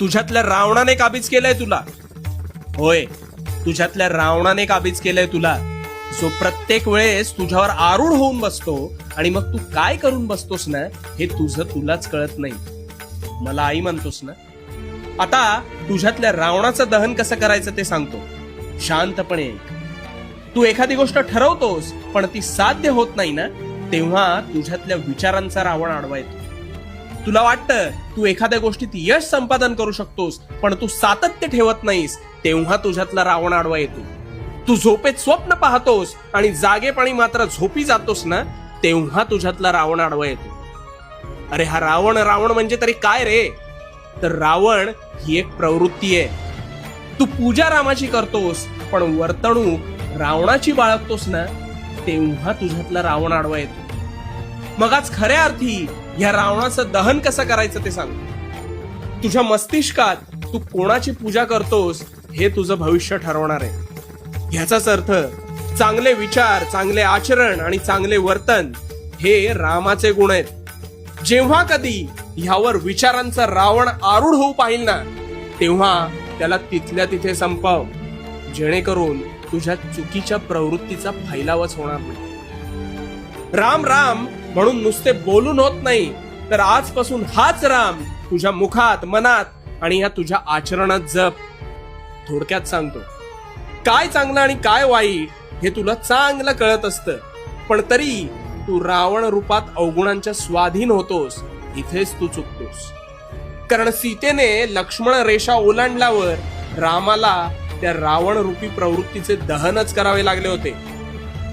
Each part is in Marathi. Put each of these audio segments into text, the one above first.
तुझ्यातल्या रावणाने काबीज केलंय तुला. होय तुझ्यातल्या रावणाने काबीज केलंय तुला. जो प्रत्येक वेळेस तुझ्यावर आरूढ होऊन बसतो आणि मग तू काय करून बसतोस ना हे तुझं तुलाच कळत नाही. मला आई म्हणतोस ना आता तुझ्यातल्या रावणाचं दहन कसं करायचं ते सांगतो. शांतपणे तू एखादी गोष्ट ठरवतोस पण ती साध्य होत नाही ना तेव्हा तुझ्यातल्या विचारांचा रावण आडवा येतो. तुला वाटतं तू एखाद्या गोष्टीत यश संपादन करू शकतोस पण तू सातत्य ठेवत नाहीस तेव्हा तुझ्यातला रावण आडवा येतो. तू झोपेत स्वप्न पाहतोस आणि जागेपणी मात्र झोपी जातोस ना तेव्हा तुझ्यातला रावण आडवा येतो. अरे हा रावण रावण म्हणजे तरी काय रे? तर रावण ही एक प्रवृत्ती आहे. तू पूजा रामाची करतोस पण वर्तणूक रावणाची बाळगतोस ना तेव्हा तुझ्यातला रावण आडवा येतो. मग आज खऱ्या अर्थी या रावणाचं दहन कसं करायचं ते सांग. तुझ्या मस्तिष्कात तू कोणाची पूजा करतोस हे तुझं भविष्य ठरवणार आहे. ह्याचाच अर्थ चांगले विचार चांगले आचरण आणि चांगले वर्तन हे रामाचे गुण आहेत. जेव्हा कधी ह्यावर विचारांचा रावण आरूढ होऊ पाहिल ना तेव्हा त्याला तिथल्या तिथे संपव. जेणेकरून तुझ्या चुकीच्या प्रवृत्तीचा फैलावच होणार नाही. राम राम! म्हणून नुसते बोलून होत नाही. तर आजपासून हाच राम तुझ्या मुखात मनात आणि या तुझ्या आचरणात जप. थोडक्यात सांगतो. काय चांगलं आणि काय वाईट हे तुला चांगलं कळत असतं. पण तरी तू रावण रूपात अवगुणांच्या स्वाधीन होतोस. इथेच तू चुकतोस. कारण सीतेने लक्ष्मण रेषा ओलांडल्यावर रामाला त्या रावण रूपी प्रवृत्तीचे दहनच करावे लागले होते.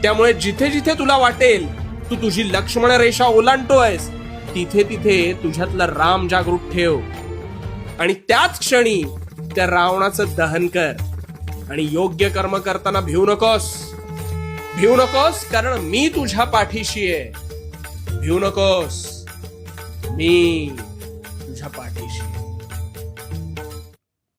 त्यामुळे जिथे जिथे तुला वाटेल तू तुझी लक्ष्मण रेषा ओलांडतोयस. तिथे तिथे तुझ्यातला राम जागृत ठेव. आणि त्याच क्षणी त्या रावणाचं दहन कर. आणि योग्य कर्म करताना भिवू नकोस. भिवू नकोस कारण मी तुझ्या पाठीशी आहे. भिवू नकोस. मी तुझ्या पाठीशी आहे.